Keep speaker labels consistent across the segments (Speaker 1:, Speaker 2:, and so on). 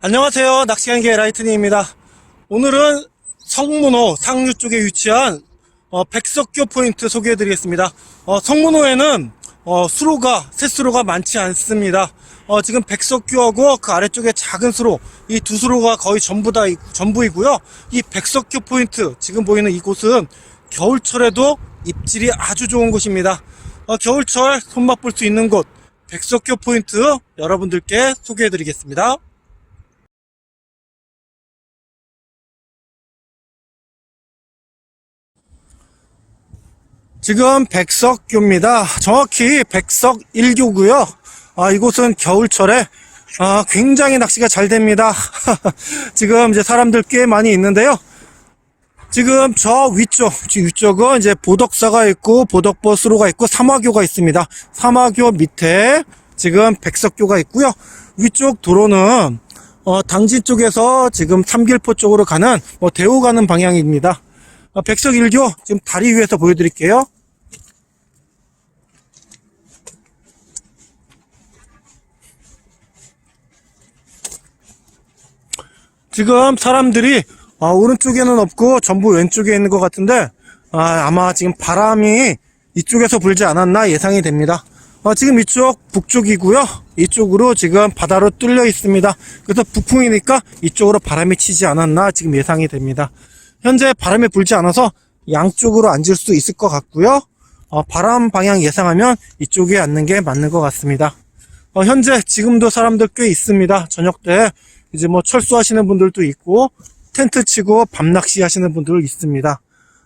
Speaker 1: 안녕하세요. 낚시간계 라이트닝입니다. 오늘은 성문호 상류 쪽에 위치한 어, 백석교 포인트 소개해 드리겠습니다. 어, 성문호에는 어, 수로가 새수로가 많지 않습니다. 어, 지금 백석교하고 그 아래쪽에 작은 수로 이 두 수로가 거의 전부 다 있- 전부이고요. 이 백석교 포인트 지금 보이는 이곳은 겨울철에도 입질이 아주 좋은 곳입니다. 어, 겨울철 손맛 볼 수 있는 곳 백석교 포인트 여러분들께 소개해 드리겠습니다. 지금 백석교입니다. 정확히 백석 1교고요. 아, 이곳은 겨울철에 아, 굉장히 낚시가 잘 됩니다. 지금 이제 사람들 꽤 많이 있는데요. 지금 저 위쪽, 지 위쪽은 이제 보덕사가 있고 보덕버스로가 있고 삼화교가 있습니다. 삼화교 밑에 지금 백석교가 있고요. 위쪽 도로는 어, 당진 쪽에서 지금 삼길포 쪽으로 가는 뭐 대우 가는 방향입니다. 어, 백석 1교 지금 다리 위에서 보여드릴게요. 지금 사람들이 아, 오른쪽에는 없고 전부 왼쪽에 있는 것 같은데 아, 마 지금 바람이 이쪽에서 불지 않았나 예상이 됩니다. 아, 지금 이쪽 북쪽이고요. 이쪽으로 지금 바다로 뚫려 있습니다. 그래서 북풍이니까 이쪽으로 바람이 치지 않았나 지금 예상이 됩니다. 현재 바람이 불지 않아서 양쪽으로 앉을 수 있을 것 같고요. 어, 바람 방향 예상하면 이쪽에 앉는 게 맞는 것 같습니다. 어, 현재 지금도 사람들 꽤 있습니다. 저녁 때 이제 뭐 철수하시는 분들도 있고 텐트 치고 밤낚시 하시는 분들 있습니다.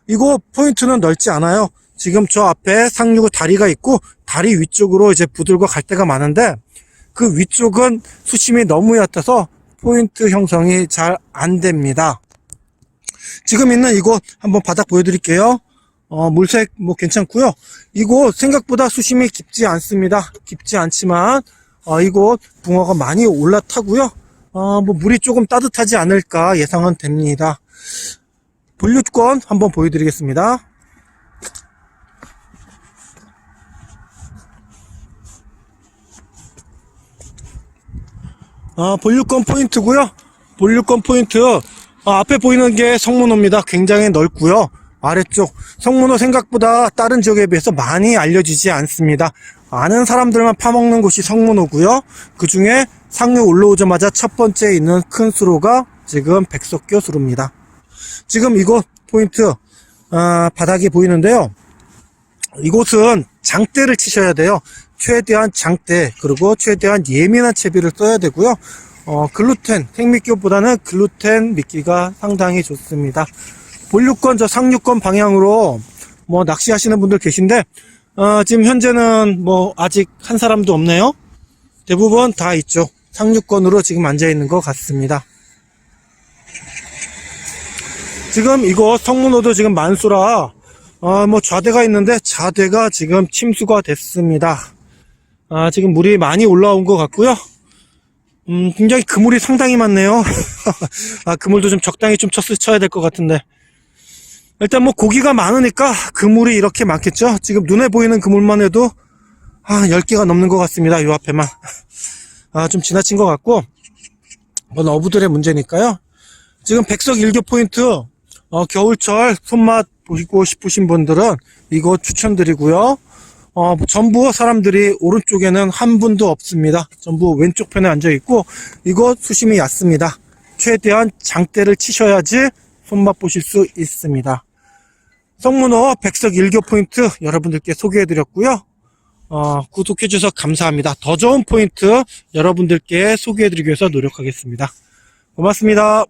Speaker 1: 이곳 포인트는 넓지 않아요. 지금 저 앞에 상류구 다리가 있고 다리 위쪽으로 이제 부들고 갈 데가 많은데 그 위쪽은 수심이 너무 얕아서 포인트 형성이 잘 안 됩니다. 지금 있는 이곳 한번 바닥 보여드릴게요. 어, 물색 뭐 괜찮고요. 이곳 생각보다 수심이 깊지 않습니다. 깊지 않지만 어, 이곳 붕어가 많이 올라타고요. 어, 뭐 물이 조금 따뜻하지 않을까 예상은 됩니다. 본류권 한번 보여드리겠습니다. 아, 본류권 포인트고요. 본류권 포인트 아, 앞에 보이는 게 성문호입니다. 굉장히 넓고요. 아래쪽 성문호 생각보다 다른 지역에 비해서 많이 알려지지 않습니다. 아는 사람들만 파먹는 곳이 성문호고요. 그 중에 상류 올라오자마자 첫 번째 있는 큰 수로가 지금 백석교 수로입니다. 지금 이곳 포인트 아, 바닥이 보이는데요. 이곳은 장대를 치셔야 돼요. 최대한 장대 그리고 최대한 예민한 채비를 써야 되고요. 어, 글루텐 생미끼보다는 글루텐 미끼가 상당히 좋습니다. 본류권 저 상류권 방향으로 뭐 낚시하시는 분들 계신데 어, 지금 현재는 뭐 아직 한 사람도 없네요. 대부분 다 있죠. 상류권으로 지금 앉아 있는 것 같습니다. 지금 이곳 성문호도 지금 만수라 어, 뭐 좌대가 있는데 좌대가 지금 침수가 됐습니다. 아, 지금 물이 많이 올라온 것 같고요. 음, 굉장히 그물이 상당히 많네요. 아, 그물도 좀 적당히 좀 쳤, 쳐야 될 것 같은데. 일단 뭐 고기가 많으니까 그물이 이렇게 많겠죠. 지금 눈에 보이는 그물만 해도 아, 10개가 넘는 것 같습니다. 요 앞에만. 아, 좀 지나친 것 같고. 뭐 어부들의 문제니까요. 지금 백석 일교 포인트 어, 겨울철 손맛 보시고 싶으신 분들은 이거 추천드리고요. 어, 전부 사람들이 오른쪽에는 한 분도 없습니다. 전부 왼쪽 편에 앉아 있고 이거 수심이 얕습니다. 최대한 장대를 치셔야지 손맛 보실 수 있습니다. 성문호 백석 일교 포인트 여러분들께 소개해드렸고요. 어, 구독해주셔서 감사합니다. 더 좋은 포인트 여러분들께 소개해드리기 위해서 노력하겠습니다. 고맙습니다.